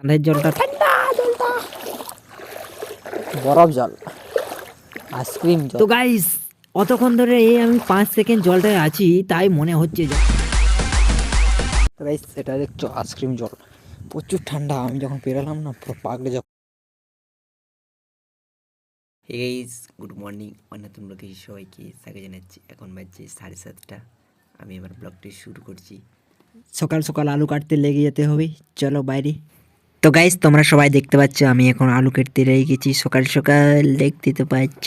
বাঁধের জলটা ঠান্ডা জলটা। বরফ জল আইসক্রিম জল। তো গাইস অতক্ষণ ধরে এই আমি পাঁচ সেকেন্ড জলটায় আছি তাই মনে হচ্ছে যে গাইস এটা দেখছ আইসক্রিম জল। প্রচুর ঠান্ডা আমি যখন পেরালাম না পুরো পাগলে যখন হেইস গুড মর্নিং অন্যতম লোকে সবাইকে স্বাগত জানাচ্ছি। এখন বাজছে সাড়ে সাতটা। আমি আমার ব্লগটি শুরু করছি। সকাল সকাল আলু কাটতে লেগে যেতে হবে। চলো বাইরে। তো গাইস তোমরা সবাই দেখতে পাচ্ছ, আমি এখন আলু কাটতে লেগে গেছি। সকাল সকাল দেখতে তো পাচ্ছ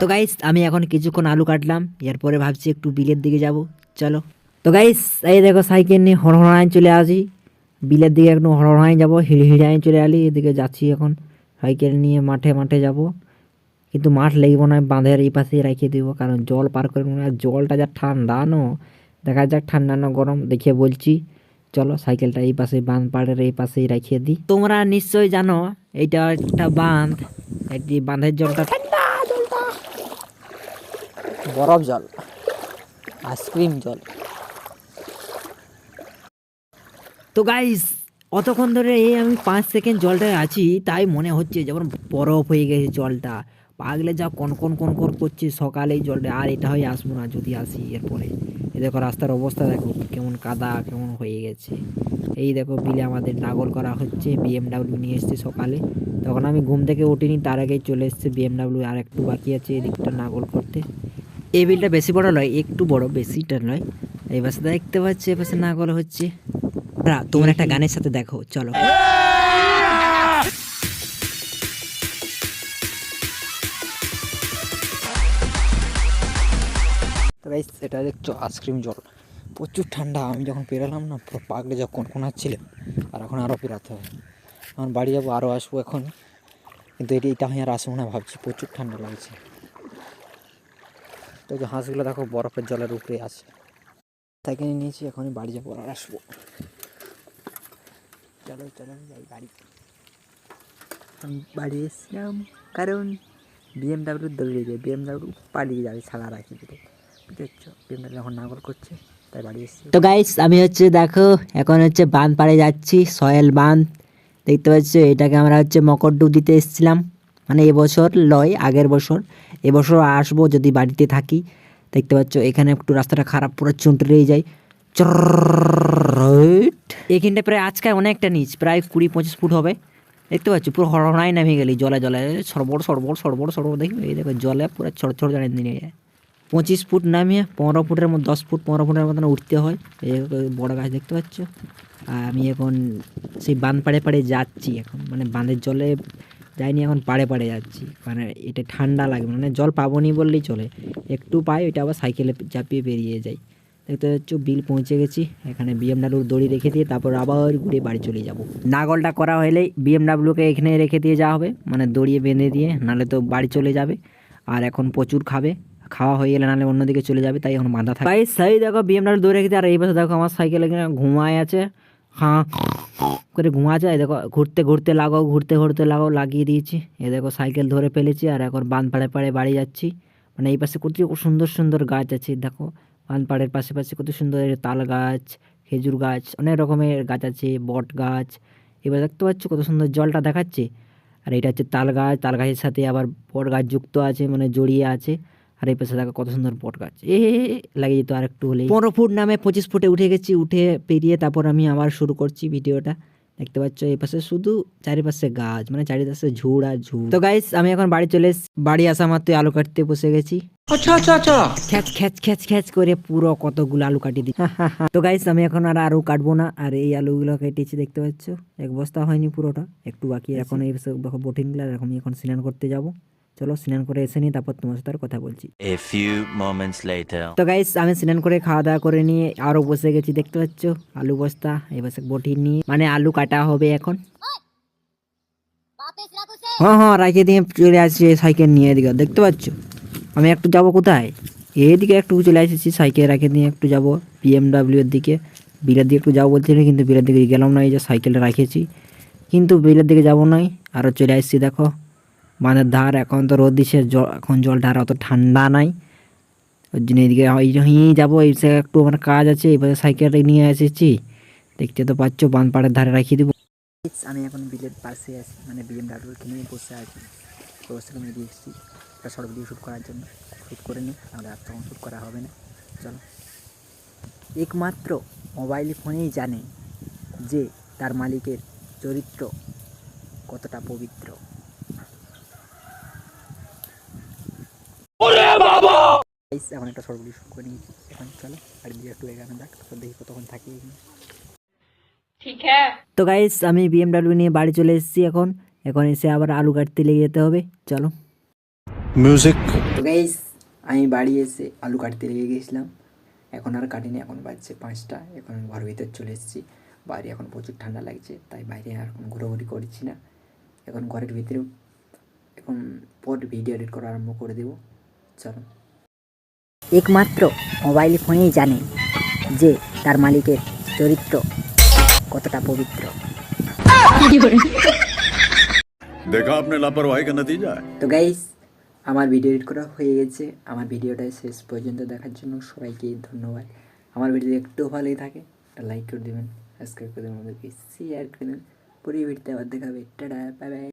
তো গাইস আমি এখন কিছুক্ষণ আলু কাটলাম, এরপরে ভাবছি একটু বিলের দিকে যাব। চলো। তো গাইস এই দেখো সাইকেল নিয়ে হড়হড়ায় চলে আসি। বিলের দিকে একটু হড়হড়ায় যাব, হিড় হিড়ায় চলে আলি এদিকে যাচ্ছি এখন সাইকেল নিয়ে মাঠে মাঠে যাব। কিন্তু মাঠ লাগবো না, বাঁধের এই পাশে রেখে দিব, কারণ জল পার করে না। জলটা যা ঠান্ডা, নো? দেখা যাক ঠান্ডা না গরম দেখে বলছি। চলো সাইকেলটা এই পাশে বাঁধ পাড়ের এই পাশেই রাখিয়ে দিই। তোমরা নিশ্চয়ই জানো এইটা একটা বাঁধ। এটি বাঁধের জলটা জলটা। বরফ জল আইসক্রিম জল। তো গাইস অতক্ষণ ধরে এই আমি পাঁচ সেকেন্ড জলটায় আছি তাই মনে হচ্ছে যেমন বরফ হয়ে গেছে জলটা। পাগলে যা কন কন কন কন করছে সকালে এই জলটা, আর এটা হয়ে আসব না যদি আসি এরপরে। এই দেখো রাস্তার অবস্থা দেখো, কেমন কাদা, কেমন হয়ে গেছে। এই দেখো বিলে আমাদের নাগল করা হচ্ছে বিএমডাব্লিউ নিয়ে এসছে সকালে। তখন আমি ঘুম থেকে উঠিনি, তার আগেই চলে এসছে বিএমডাব্লিউ আর একটু বাকি আছে এদিকটা নাগল করতে। এই বিলটা বেশি বড় নয়, একটু বড়, বেশিটা নয়। এই পাশে দেখতে পাচ্ছি এ পাশে নাগল হচ্ছে। তোমরা একটা গানের সাথে দেখো, চলো। গাইস এটা দেখছ আইসক্রিম জল। প্রচুর ঠান্ডা। আমি যখন পেরালাম না, পুরো পাগলে যখন কোনাচ্ছিল আর এখন আরও পেরাতে হবে এখন বাড়ি যাব আরও আসব এখন। কিন্তু এটি এটা আমি আর আসব না ভাবছি, প্রচুর ঠান্ডা লাগছে। তো যে হাঁসগুলো দেখো, বরফের জলের উপরে আছে। তাকে নিয়েছি, এখনই বাড়ি যাব আর আসব। চলো চলো যাই বাড়ি। আমি বাড়ি এসেছিলাম কারণ বিএমডাব্লিউ দৌড়িয়ে যায় বিএমডাব্লিউ পালিয়ে যাবে ছাড়া রাখি দিতে তো গাইস আমি হচ্ছে দেখো, এখন হচ্ছে বাঁধ পাড়ে যাচ্ছি, সয়েল বাঁধ। দেখতে পাচ্ছ, এটাকে আমরা হচ্ছে মকরডুব দিতে এসেছিলাম। মানে এবছর লয়, আগের বছর। এবছর আসব যদি বাড়িতে থাকি। দেখতে পাচ্ছ, এখানে একটু রাস্তাটা খারাপ, পুরো চুঁটড়ে যায়। এখানটা প্রায় আজকে অনেকটা নিচ প্রায় কুড়ি পঁচিশ ফুট হবে দেখতে পাচ্ছি পুরো হরহরাই নামে গেলি জলে জলে সরবর সরবর সরবর সরবর দেখবে এই দেখো, জলে পুরো ছড় ছড় জানিয়ে নিয়ে যায়। পঁচিশ ফুট নামিয়ে পনেরো ফুটের মতো, দশ ফুট পনেরো ফুটের মতন উঠতে হয়। এই বড় গাছ দেখতে পাচ্ছ। আর আমি এখন সেই বাঁধ পাড়ে পাড়ে যাচ্ছি এখন। মানে বাঁধের জলে যাইনি, এখন পাড়ে পাড়ে যাচ্ছি। মানে এটা ঠান্ডা লাগে মানে জল পাবো নি বললেই চলে। একটু পাই, ওইটা আবার সাইকেলে চাপিয়ে বেরিয়ে যাই। দেখতে পাচ্ছ, বিল পৌঁছে গেছি। এখানে বিএমডাব্লিউর দড়ি রেখে দিয়ে তারপর আবার ঘুরে বাড়ি চলে যাব। নাগলটা করা হলেই বিএমডাব্লিউকে এখানে রেখে দিয়ে যাওয়া হবে। মানে দড়িয়ে বেঁধে দিয়ে, নাহলে তো বাড়ি চলে যাবে। আর এখন প্রচুর খাবে। খাওয়া হয়ে গেলে নাহলে অন্যদিকে চলে যাবে, তাই এখন বাঁধা থাকে। ভাই সেই দেখো বিএমডাব্লিউ দৌড়ে দিয়ে আর এই পাশে দেখো আমার সাইকেল এখানে ঘুমায় আছে। হাঁ, করে ঘুমাচ্ছে, এই দেখো ঘুরতে ঘুরতে লাগাও, ঘুরতে ঘুরতে লাগাও, লাগিয়ে দিয়েছি। এ দেখো সাইকেল ধরে ফেলেছি, আর এখন বাঁধ পাড়ে পাড়ে বাড়ি যাচ্ছি। মানে এই পাশে কত সুন্দর সুন্দর গাছ আছে দেখো। পানপাড়ের পাশে পাশে কত সুন্দর তাল গাছ, খেজুর গাছ, অনেক রকমের গাছ আছে, বট গাছ। এবার দেখতে পাচ্ছ কত সুন্দর জলটা দেখাচ্ছে। আর এটা হচ্ছে তাল গাছ, তাল গাছের সাথে আবার বট গাছ যুক্ত আছে মানে জড়িয়ে আছে। আর এই পাশে দেখো কত সুন্দর বট গাছ। এ লাগে যেত আর একটু হলেই। পনেরো ফুট নামে পঁচিশ ফুটে উঠে গেছি উঠে পেরিয়ে তারপর আমি আবার শুরু করছি ভিডিওটা। দেখতে পাচ্ছ এই পাশে শুধু চারিপাশে গাছ মানে চারিপাশে ঝুড় আর ঝুড়। তো গাইস আমি এখন বাড়ি চলে। বাড়ি আসা মাত্রই আলু কাটতে বসে গেছি। খ্যাচ খ্যাচ খ্যাচ খ্যাচ করে পুরো কতগুলো আলু কাটিয়ে দিই তো গাইস আমি এখন আর কাটবো না। আর এই আলুগুলো কেটেছি দেখতে পাচ্ছ? এক বস্তা হয়নি পুরোটা একটু বাকি এখন এই দেখো বোটিংগুলো এখন এখন স্নান করতে যাব। চলো স্নান করে এসে নিই তারপর তোমার সাথে আর কথা বলছি। A few moments later. তো গাইস আমি স্নান করে খাওয়া দাওয়া করে নিয়ে আরও বসে গেছি দেখতে পাচ্ছ? আলু বস্তা এবার বটি নিয়ে মানে আলু কাটা হবে এখন। হ্যাঁ হ্যাঁ রাখিয়ে দিয়ে চলে আসছি সাইকেল নিয়ে এদিকে দেখতে পাচ্ছ? আমি একটু যাব কোথায়? এদিকে একটু চলে এসেছি সাইকেল রাখে দিয়ে একটু যাব বিএমডাব্লিউ এর দিকে। বিলের দিকে একটু যাব বলছিল কিন্তু বিলের দিকে গেলাম না এই যে সাইকেলটা রাখেছি কিন্তু বিলের দিকে যাব নয় আরও চলে আসছি দেখো। বাঁধের ধার এখন তো রোদ দিছে, জল, এখন জলটা আর অত ঠান্ডা নাই। ওর জন্য এদিকে হই যাব, এই একটু আমার কাজ আছে এবারে সাইকেলটা নিয়ে এসেছি। দেখতে তো পাচ্ছ বানপাড়ের ধারে রাখিয়ে দেবো। আমি এখন বিলের পাশে আছি মানে বিএমডাব্লিউ কিনে বসে আছি। তো সেখানে দিয়ে এসেছি, একটা শর্ট ভিডিও শ্যুট করার জন্য। শ্যুট করে নিই তাহলে আর তখন শ্যুট করা হবে না। চলো। একমাত্র মোবাইল ফোনেই জানে যে তার মালিকের চরিত্র কতটা পবিত্র। Guys, এখন একটা করে নিয়েছি। এখন চলো আর দিয়ে একটু এগানো যাক তারপর দেখি কতক্ষণ থাকি এখানে। তো গাইস আমি বিএমডাব্লিউ নিয়ে বাড়ি চলে এসেছি এখন। এখন এসে আবার আলু কাটতে লেগে যেতে হবে। চলো। Music. তো গাইস আমি বাড়ি এসে আলু কাটতে লেগে গেছিলাম। এখন আর কাটিনি এখন বাজছে পাঁচটা। এখন আমি ঘর ভিতর চলে এসেছি। বাইরে এখন প্রচুর ঠান্ডা লাগছে তাই বাইরে আর এখন ঘোরাঘুরি করছি না। এখন ঘরের ভিতরে এখন পর ভিডিও এডিট করা আরম্ভ করে দেবো। চলো। একমাত্র মোবাইল ফোনেই জানে যে তার মালিকের চরিত্র কতটা পবিত্র। দেখা আপনার তো গাইস আমার ভিডিও এডিট করা হয়ে গেছে। আমার ভিডিওটা শেষ পর্যন্ত দেখার জন্য সবাইকে ধন্যবাদ। আমার ভিডিও একটু ভালোই থাকে লাইক করে দেবেন সাবস্ক্রাইব করে দেবেন আমাদেরকে শেয়ার করে দেবেন। পরিবর্তে আবার দেখাবে। Tata bye bye